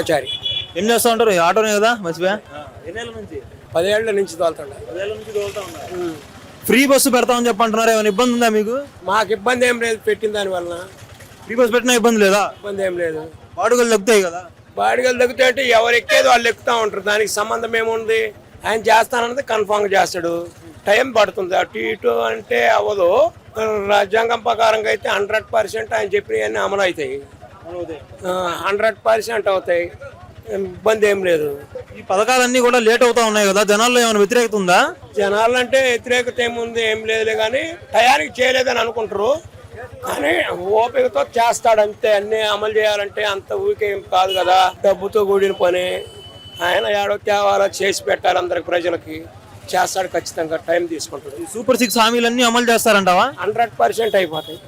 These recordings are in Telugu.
ఆచారి. ఏం చేస్తా ఉంటారు? ఆటోనే కదా ఎన్నేళ్ళ నుంచి? పదేళ్ళ నుంచి తోలుతుండ. పదేళ్ళ నుంచి తోలుతా ఉన్నారు ఫ్రీ బస్సు పెడతామని చెప్పి అంటున్నారు ఏమైనా ఇబ్బంది ఉందా మీకు? మాకు ఇబ్బంది ఏం లేదు పెట్టిన దాని వలన. ఫ్రీ బస్సు పెట్టినా ఇబ్బంది లేదా? ఇబ్బంది ఏం లేదు. వాడుకలు తగ్గుతాయి కదా. బాడిగలు తగ్గుతాయి అంటే ఎవరు ఎక్కేది వాళ్ళు ఎక్కుతా ఉంటారు. దానికి సంబంధం ఏముంది? ఆయన చేస్తానన్నది కన్ఫామ్ చేస్తాడు. టైం పడుతుంది. అటు ఇటు అంటే అవ్వదు. రాజ్యాంగం ప్రకారంగా అయితే హండ్రెడ్ పర్సెంట్ ఆయన చెప్పినవన్నీ అమలు అవుతాయి. హండ్రెడ్ పర్సెంట్ అవుతాయి. ఇబ్బంది ఏం లేదు. ఈ పథకాలన్నీ కూడా లేట్ అవుతా ఉన్నాయి కదా? జనాల్లో ఏమైనా వ్యతిరేకత ఉందా? జనాలు అంటే వ్యతిరేకత ఏముంది ఏం లేదులే కానీ టయానికి చేయలేదని అనుకుంటారు. కానీ ఓపికతో చేస్తాడు అంతే అన్ని అమలు చేయాలంటే అంత ఊరికే కాదు కదా? డబ్బుతో కూడిన పని. ఆయన ఏడో తేవాలో చేసి పెట్టాలి అందరికి ప్రజలకి. చేస్తాడు ఖచ్చితంగా. టైం తీసుకుంటాడు. సూపర్ సిక్స్ హామీలన్నీ అమలు చేస్తారంటావా? హండ్రెడ్ పర్సెంట్ అయిపోతాయి.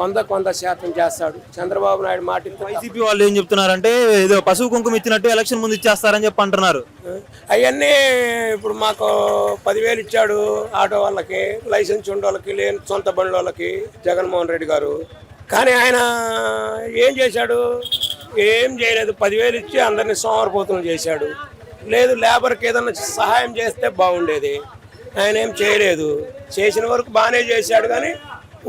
వందకు వంద శాతం చేస్తాడు. చంద్రబాబు నాయుడు మాట వైసీపీ వాళ్ళు ఏం చెప్తున్నారంటే ఏదో పశువు కుంకుమ ఇచ్చినట్టు ఎలక్షన్ ముందు ఇచ్చేస్తారని చెప్పి అంటున్నారు. అవన్నీ ఇప్పుడు మాకు పదివేలు ఇచ్చాడు ఆటో వాళ్ళకి లైసెన్స్ ఉండే వాళ్ళకి లేని సొంత బండ్ల వాళ్ళకి జగన్మోహన్ రెడ్డి గారు. కానీ ఆయన ఏం చేశాడు? ఏం చేయలేదు. పదివేలు ఇచ్చి అందరినీ సోమరపోతులు చేశాడు. లేదు లేబర్కి ఏదన్నా సహాయం చేస్తే బాగుండేది. ఆయన ఏం చేయలేదు. చేసిన వరకు బాగానే చేశాడు కానీ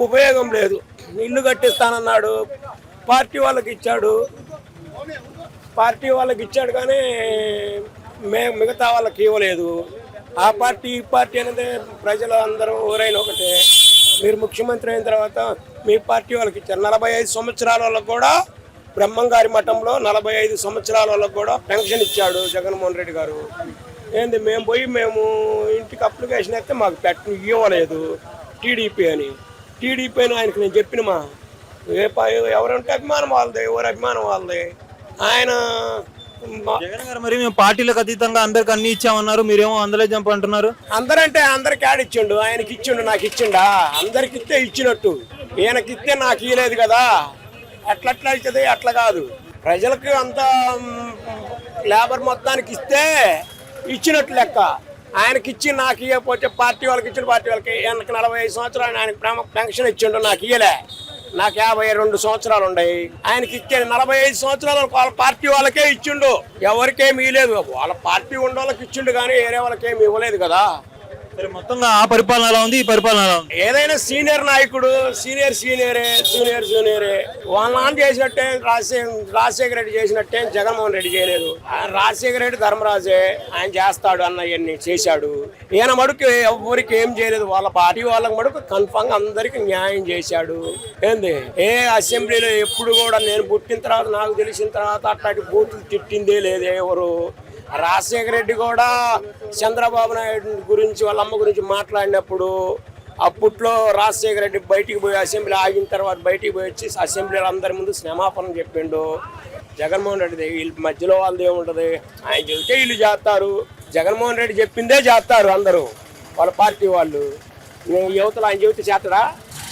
ఉపయోగం లేదు. ఇల్లు కట్టిస్తానన్నాడు. పార్టీ వాళ్ళకి ఇచ్చాడు. పార్టీ వాళ్ళకి ఇచ్చాడు కానీ మే మిగతా వాళ్ళకి ఇవ్వలేదు. ఆ పార్టీ ఈ పార్టీ అనేది ప్రజలు అందరూ ఊరైన ఒకటే. మీరు ముఖ్యమంత్రి అయిన తర్వాత మీ పార్టీ వాళ్ళకి ఇచ్చారు. నలభై ఐదు సంవత్సరాల వాళ్ళకు కూడా బ్రహ్మంగారి మఠంలో నలభై ఐదు సంవత్సరాల వాళ్ళకు కూడా పెన్షన్ ఇచ్చాడు జగన్మోహన్ రెడ్డి గారు. ఏంది మేము పోయి మేము ఇంటికి అప్లికేషన్ అయితే మాకు పెట్ట ఇవ్వలేదు టీడీపీ అని. టీడీపీ ఆయనకి నేను చెప్పిన మా ఏ ఎవరంటే అభిమానం వాళ్ళది ఎవరి అభిమానం వాళ్ళది. ఆయన మా- జగన్ గారు మరి మేము పార్టీలకు అతీతంగా అందరికి అన్ని ఇచ్చామన్నారు మీరేమో అందలే జంప్ అంటున్నారు? అందరంటే అందరికి యాడ్ ఇచ్చిండు ఆయనకి ఇచ్చిండు నాకు ఇచ్చిండా? అందరికి ఇస్తే ఇచ్చినట్టు. ఈయనకి ఇస్తే నాకు ఇయ్యలేదు కదా. అట్లా అట్లా అవుతుంది అట్లా కాదు. ప్రజలకు అంత లేబర్ మొత్తానికి ఇస్తే ఇచ్చినట్టు లెక్క. ఆయనకి ఇచ్చి నాకు ఇవ్వకపోతే పార్టీ వాళ్ళకి ఇచ్చిన పార్టీ వాళ్ళకి ఈయనకి నలభై ఐదు సంవత్సరాలు ఆయనకి ప్రేమ పెన్షన్ ఇచ్చిండు నాకు ఇయ్యలే. నాకు యాభై రెండు సంవత్సరాలు ఉన్నాయి. ఆయనకి ఇచ్చే నలభై ఐదు సంవత్సరాలు వాళ్ళ పార్టీ వాళ్ళకే ఇచ్చిండు. ఎవరికేమి ఇవ్వలేదు వాళ్ళ పార్టీ ఉండే వాళ్ళకి ఇచ్చిండు కానీ వేరే వాళ్ళకేమి ఇవ్వలేదు కదా. సరే మొత్తంగా ఆ పరిపాలన ఎలా ఉంది? ఈ పరిపాలన ఎలా ఉంది? ఏదైనా సీనియర్ నాయకుడు సీనియర్ సీనియరే జూనియర్ జూనియరే వాళ్ళ నాన్న చేసినట్టే రాజశేఖర రాజశేఖర రెడ్డి చేసినట్టే జగన్మోహన్ రెడ్డి చేయలేదు. ఆయన రాజశేఖర రెడ్డి ధర్మరాజే ఆయన చేస్తాడు అన్న ఇవన్నీ చేశాడు. ఈయన మడుకు ఎవరికి ఏం చేయలేదు. వాళ్ళ పార్టీ వాళ్ళకి మడుకు కన్ఫామ్ అందరికి న్యాయం చేశాడు. ఏంది? ఏ అసెంబ్లీలో ఎప్పుడు కూడా నేను పుట్టిన తర్వాత నాకు తెలిసిన తర్వాత అట్లాంటి బూతులు తిట్టిందే లేదు ఎవరు? రాజశేఖర రెడ్డి కూడా చంద్రబాబు నాయుడు గురించి వాళ్ళ అమ్మ గురించి మాట్లాడినప్పుడు అప్పట్లో రాజశేఖర రెడ్డి బయటికి పోయి అసెంబ్లీ ఆగిన తర్వాత బయటికి పోయి వచ్చి అసెంబ్లీలో అందరి ముందు క్షమాపణ చెప్పిండు. జగన్మోహన్ రెడ్డి వీళ్ళ మధ్యలో వాళ్ళది ఏముంటుంది ఆయన చెబితే వీళ్ళు చేస్తారు. జగన్మోహన్ రెడ్డి చెప్పిందే చేస్తారు అందరూ వాళ్ళ పార్టీ వాళ్ళు. యువతలు ఆయన చెబితే చేస్తారా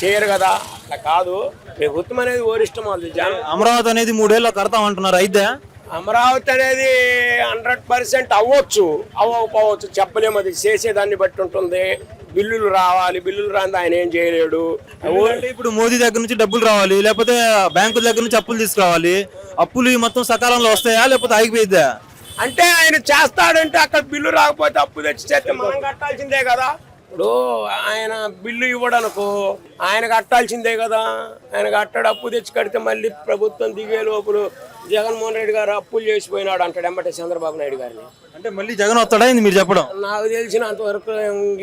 చేయరు కదా. అట్లా కాదు. ప్రభుత్వం అనేది ఓరిష్టం వాళ్ళది. అమరావతి అనేది మూడేళ్ళు కడతామంటున్నారు. అయితే అమరావతి అనేది హండ్రెడ్ పర్సెంట్ అవ్వచ్చు అవ్వకపోవచ్చు చెప్పలేము అది. చేసేదాన్ని బట్టి ఉంటుంది. బిల్లులు రావాలి బిల్లులు రాని ఆయన ఏం చేయలేడు. అంటే ఇప్పుడు మోదీ దగ్గర నుంచి డబ్బులు రావాలి లేకపోతే బ్యాంకుల దగ్గర నుంచి అప్పులు తీసుకురావాలి. అప్పులు ఈ మొత్తం సకాలంలో వస్తాయా లేకపోతే ఆగిపోయిద్దా? అంటే ఆయన చేస్తాడంటే అక్కడ బిల్లు రాకపోతే అప్పు తెచ్చి చేస్తే మనం కట్టాల్సిందే కదా. ఇప్పుడు ఆయన బిల్లు ఇవ్వడనుకో ఆయన కట్టాల్సిందే కదా. ఆయన కట్టాడు అప్పు తెచ్చి కడితే మళ్ళీ ప్రభుత్వం దిగే లోపల జగన్మోహన్ రెడ్డి గారు అప్పులు చేసిపోయినాడు అంటాడు ఎంబటే చంద్రబాబు నాయుడు గారిని. అంటే మళ్ళీ జగన్ వస్తాడా మీరు చెప్పడం? నాకు తెలిసినంత వరకు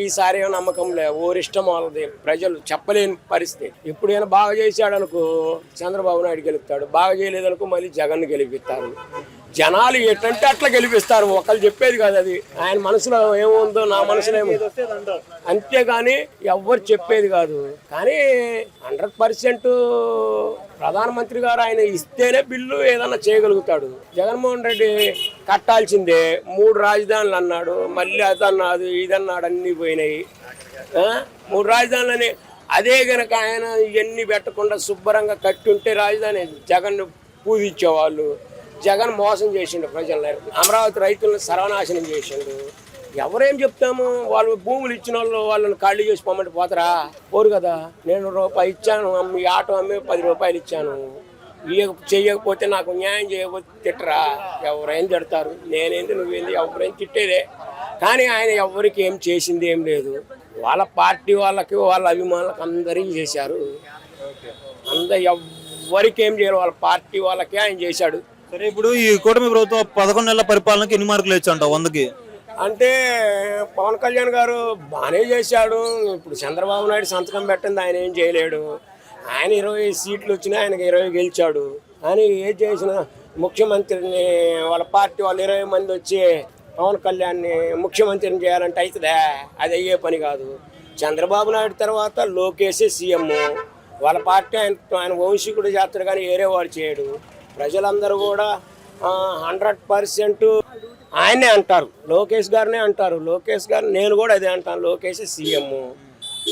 ఈసారి ఏం నమ్మకం లే ఓరిష్టం వాళ్ళది. ప్రజలు చెప్పలేని పరిస్థితి. ఎప్పుడైనా బాగా చేశాడు అనుకో చంద్రబాబు నాయుడు గెలుపుతాడు బాగా చేయలేదనుకో మళ్ళీ జగన్ గెలిపిస్తారు. జనాలు ఏంటంటే అట్లా గెలిపిస్తారు. ఒకళ్ళు చెప్పేది కాదు అది. ఆయన మనసులో ఏముందో నా మనసులో ఏమో అంతేగాని ఎవ్వరు చెప్పేది కాదు. కానీ హండ్రెడ్ పర్సెంట్ ప్రధానమంత్రి గారు ఆయన ఇస్తేనే బిల్లు ఏదన్నా చేయగలుగుతాడు. జగన్మోహన్ రెడ్డి కట్టాల్సిందే మూడు రాజధానులు అన్నాడు మళ్ళీ అదన్నాడు ఇదన్నాడు అన్నీ పోయినాయి. మూడు రాజధానులని అదే గనక ఆయన ఇవన్నీ పెట్టకుండా శుభ్రంగా కట్టి ఉంటే రాజధాని జగన్ పూజించేవాళ్ళు. జగన్ మోసం చేసిండు ప్రజల్ని అమరావతి రైతులను సర్వనాశనం చేసిండు. ఎవరేం చెప్తాము? వాళ్ళు భూములు ఇచ్చిన వాళ్ళు వాళ్ళని ఖాళీ చేసి పొమ్మంటే పోతారా? పోరు కదా. నేను రూపాయి ఇచ్చాను అమ్మి ఆటో అమ్మి పది రూపాయలు ఇచ్చాను. ఇయ్యక చేయకపోతే నాకు న్యాయం చేయకపోతే తిట్టరా? ఎవరైనా తిడతారు? నేనేంది నువ్వేంది? ఎవరేం తిట్టేదే. కానీ ఆయన ఎవరికి ఏం చేసింది ఏం లేదు. వాళ్ళ పార్టీ వాళ్ళకి వాళ్ళ అభిమానులకు అందరికీ చేశారు? అంద ఎవరికి ఏం చేయరు వాళ్ళ పార్టీ వాళ్ళకి ఆయన చేశాడు. సరే ఇప్పుడు ఈ కూటమి ప్రభుత్వం పదకొండు నెలల పరిపాలనకి ఎన్ని మార్కులు ఇచ్చంట వందకి? అంటే పవన్ కళ్యాణ్ గారు బాగానే చేశాడు. ఇప్పుడు చంద్రబాబు నాయుడు సంతకం పెట్టింది ఆయన ఏం చేయలేడు. ఆయన ఇరవై సీట్లు వచ్చినా ఆయనకి ఇరవై గెలిచాడు. కానీ ఏం చేసిన ముఖ్యమంత్రిని వాళ్ళ పార్టీ వాళ్ళు ఇరవై మంది వచ్చి పవన్ కళ్యాణ్ని ముఖ్యమంత్రిని చేయాలంటే అవుతుందా? అది అయ్యే పని కాదు. చంద్రబాబు నాయుడు తర్వాత లోకేష్ సీఎం. వాళ్ళ పార్టీ ఆయన ఆయన వంశీకుడు చేస్తాడు కానీ వేరే వాడు చేయడు. ప్రజలందరూ కూడా హండ్రెడ్ పర్సెంట్ ఆయనే అంటారు. లోకేష్ గారినే అంటారు. లోకేష్ గారు నేను కూడా అదే అంటాను. Lokesh CM.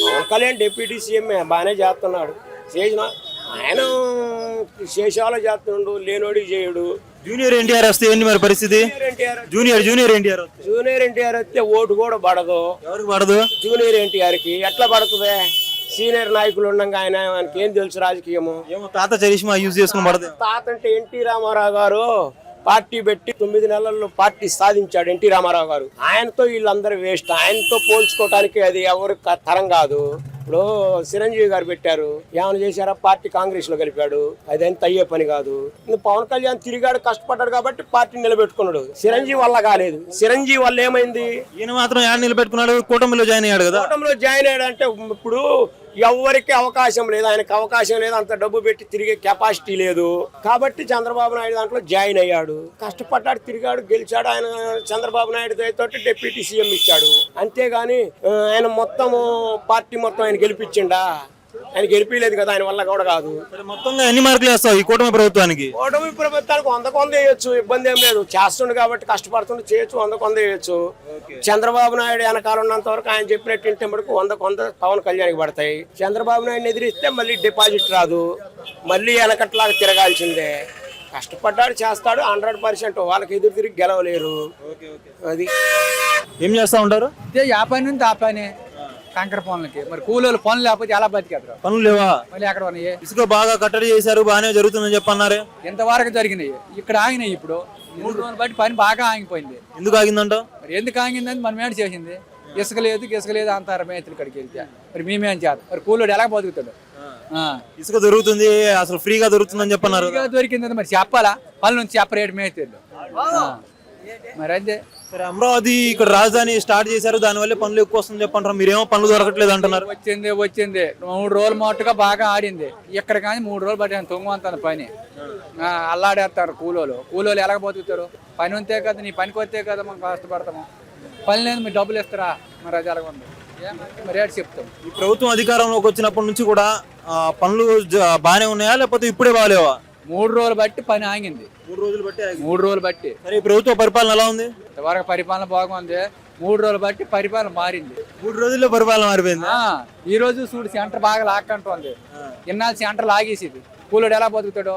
Pawan Kalyan deputy CM బాగానే చేస్తున్నాడు. చేసిన ఆయన శేషాలు చేస్తున్నాడు లేనోడి చేయడు. జూనియర్ ఎన్టీఆర్ వస్తే ఏంటి మరి పరిస్థితి? జూనియర్ ఎన్టీఆర్ జూనియర్ ఎన్టీఆర్ వస్తే. జూనియర్ ఎన్టీఆర్ వస్తే ఓటు కూడా పడదు. ఎవరికి పడదు? జూనియర్ ఎన్టీఆర్కి ఎట్లా పడుతుంది? సీనియర్ నాయకులు ఉండగా ఆయన ఆయనకి ఏం తెలుసు రాజకీయము? ఏమో తాత చరిష్మా యూజ్ చేసుకుని పడదు. తాత అంటే ఎన్టీ రామారావు గారు పార్టీ పెట్టి తొమ్మిది నెలల్లో పార్టీ సాధించాడు ఎన్టీ రామారావు గారు. ఆయనతో వీళ్ళందరూ వేస్ట్. ఆయనతో పోల్చుకోవటానికి అది ఎవరు తరం కాదు. ఇప్పుడు చిరంజీవి గారు పెట్టారు. ఏమైనా చేశారా? పార్టీ కాంగ్రెస్లో కలిపాడు అదేంత అయ్యే పని కాదు. పవన్ కళ్యాణ్ తిరిగాడు కష్టపడ్డాడు కాబట్టి పార్టీ నిలబెట్టుకున్నాడు. చిరంజీవి వల్ల కాలేదు. చిరంజీవి వల్ల ఏమైంది? ఈయన మాత్రం యాడ్ నిలబెట్టుకున్నాడు. కూటమిలో జాయిన్ అయ్యాడు కదా. కూటమిలో జాయిన్ అయ్యాడంటే ఇప్పుడు ఎవరికి అవకాశం లేదు. ఆయనకు అవకాశం లేదు. అంత డబ్బు పెట్టి తిరిగే కెపాసిటీ లేదు. కాబట్టి చంద్రబాబు నాయుడు దాంట్లో జాయిన్ అయ్యాడు. కష్టపడ్డాడు తిరిగాడు గెలిచాడు. ఆయన చంద్రబాబు నాయుడు తోటి డిప్యూటీ సీఎం ఇచ్చాడు. అంతేగాని ఆయన మొత్తం పార్టీ మొత్తం ఆయన గెలిపించిండా? ఆయన గెలిపించలేదు కదా ఆయన వల్ల కూడా కాదు. సరే మొత్తంగా ఎన్ని మార్కులు వేస్తావు ఈ కూటమి ప్రభుత్వానికి? ఓటమి ప్రభుత్వానికి వంద కొంద వేయొచ్చు ఇబ్బంది ఏం లేదు. చేస్తుండు కాబట్టి కష్టపడుతుండు చేయొచ్చు వంద కొంద వేయొచ్చు. చంద్రబాబు నాయుడు వెనకాల ఉన్నంత వరకు ఆయన చెప్పినట్టు ఇంటే మటుకు వంద కొంద పవన్ కళ్యాణ్కి పడతాయి. చంద్రబాబు నాయుడు ఎదిరిస్తే మళ్ళీ డిపాజిట్ రాదు. మళ్ళీ వెనకట్లాగా తిరగాల్సిందే. కష్టపడ్డాడు చేస్తాడు హండ్రెడ్ పర్సెంట్ వాళ్ళకి ఎదురు తిరిగి గెలవలేరు. అది. ఏం చేస్తా ఉంటారు? ఇదే ఆ పని ఉంది ఆ పని కంకర పనులకి. మరి కూలీలు పనులు లేకపోతే ఎలా బతికేద్దరు? పనులు లేవా? మళ్ళీ ఎక్కడ ఉన్నాయి? ఇసుక బాగా కట్టడి చేశారు బాగానే జరుగుతుందని చెప్పన్నారే. ఎంతవరకు జరిగినాయి. ఇక్కడ ఆగినాయి ఇప్పుడు. మూడు రోజులు బట్టి పని బాగా ఆగిపోయింది. ఎందుకు ఆగిందంట? మరి ఎందుకు ఆగిందని మనం ఏడు చేసింది. ఇసుక లేదు ఇసుక లేదు అంటారు మేతులు ఇక్కడికి వెళ్తే. మరి మేమేం చేద్దాం మరి కూలోడు ఎలా బతుకుతాడు? ఆ. ఇసుక దొరుకుతుంది అసలు ఫ్రీగా దొరుకుతుందని చెప్పన్నారు. ఫ్రీగా దొరికింది మరి చెప్పాలా? పనుల నుంచి చెప్పరేటు మేతలు మరి అంతే సరే అమరావతి ఇక్కడ రాజధాని స్టార్ట్ చేశారు దానివల్ల పనులు ఎక్కువ వస్తుంది చెప్పంటారు. మీరేమో పనులు దొరకట్లేదు అంటున్నారు. వచ్చింది వచ్చింది. మూడు రోజులు మట్టుగా బాగా ఆడింది. ఇక్కడ కానీ మూడు రోజులు పట్టాను తొంగంతాను పని. అల్లాడేస్తారు కూలోలు కూలోలు ఎలా బతుకుతారు? పని ఉంటే కదా నీ పనికి వస్తే కదా మనం కష్టపడతాము. పని లేదు మీరు డబ్బులు ఇస్తారా? మరి అది ఎలాగ ఉంది రేటు చెప్తాం. ఈ ప్రభుత్వం అధికారంలోకి వచ్చినప్పటి నుంచి కూడా పనులు బాగానే ఉన్నాయా? లేకపోతే ఇప్పుడే బాగాలేవా? మూడు రోజులు బట్టి పని ఆగింది. మూడు రోజులు బట్టి మూడు రోజులు బట్టి. ప్రభుత్వ పరిపాలన ఎలా ఉంది? ఇంతవరకు పరిపాలన బాగుంది. మూడు రోజులు బట్టి పరిపాలన మారింది. మూడు రోజుల్లో పరిపాలన మారిపోయింది? ఈ రోజు చూడు సెంటర్ బాగా లాక్కంటుంది. ఇన్నాళ్ళు సెంటర్ లాగేసేది. కూలోడు ఎలా బతుకుతాడో?